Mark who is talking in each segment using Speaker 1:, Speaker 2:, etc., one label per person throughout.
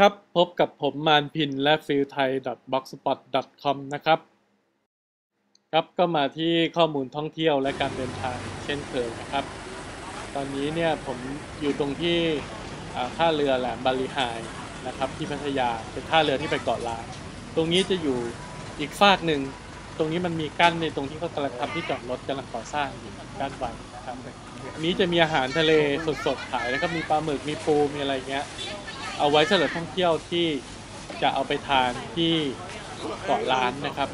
Speaker 1: ครับ พบกับผมมานพินและฟิลไทย .blogspot com นะครับ ครับก็มาที่ข้อมูลท่องเที่ยวและการเดินทางเช่นเคยนะครับ ตอนนี้เนี่ยผมอยู่ตรงที่ท่าเรือแหลมบาลีไฮนะครับที่พัทยาเป็นท่าเรือที่ไปเกาะล้านตรงนี้จะอยู่อีกฝากหนึ่ง ตรงนี้มันมีกั้นในตรงที่เขากำลังทำที่จอดรถกำลังก่อสร้างอยู่กั้นไว้นะครับอันนี้จะมีอาหารทะเลสดๆขายแล้วก็มีปลาหมึกมีปูมีอะไรเงี้ย เอาไว้สำหรับท่องเที่ยวที่จะเอาไปทานที่เกาะล้านนะครับ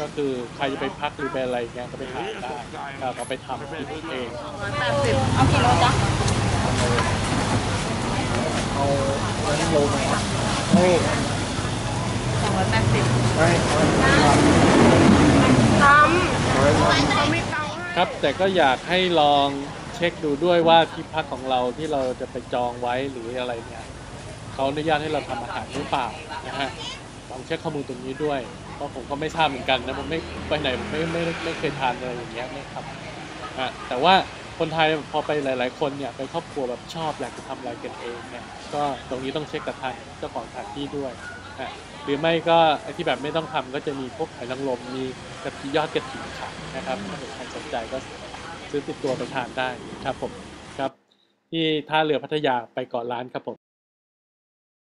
Speaker 1: ก็คือใครจะไปพักหรือไปอะไรเงี้ยก็ไปทานได้ครับเอาไปทำกินเอง
Speaker 2: แปดสิบเอากี่โลจ๊ะ
Speaker 3: เอาน้ำโลมาไม่
Speaker 2: สองร้อยแปดสิบ
Speaker 3: ไม่ไม่
Speaker 2: ท
Speaker 3: ไม่ำ
Speaker 2: เขาไม่เตาให้
Speaker 1: ครับแต่ก็อยากให้ลองเช็คดูด้วยว่าที่พักของเราที่เราจะไปจองไว้หรืออะไรเนี่ย เขาอนุญาตให้เราทำอาหารหรือเปล่านะฮะลองเช็คข้อมูลตรงนี้ด้วย เพราะผมก็ไม่ทราบเหมือนกันนะผมไม่ไปไหนผมไม่ไม่ไม่เคยทานอะไรอย่างเงี้ยไม่ครับอะแต่ว่าคนไทยพอไปหลาย ๆ คนเนี่ยไปครอบครัวแบบชอบอยากจะทำอะไรกันเองเนี่ยก็ตรงนี้ต้องเช็คกับทางเจ้าของสถานที่ด้วยอะหรือไม่ก็ไอที่แบบไม่ต้องทำก็จะมีพวกไข่นางรมมีกระทิยอดกระถิ่นขายนะครับถ้าเกิดใครสนใจก็ซื้อติดตัวไปทานได้ครับผมครับ ที่ท่าเรือพัทยาไปเกาะล้านครับผม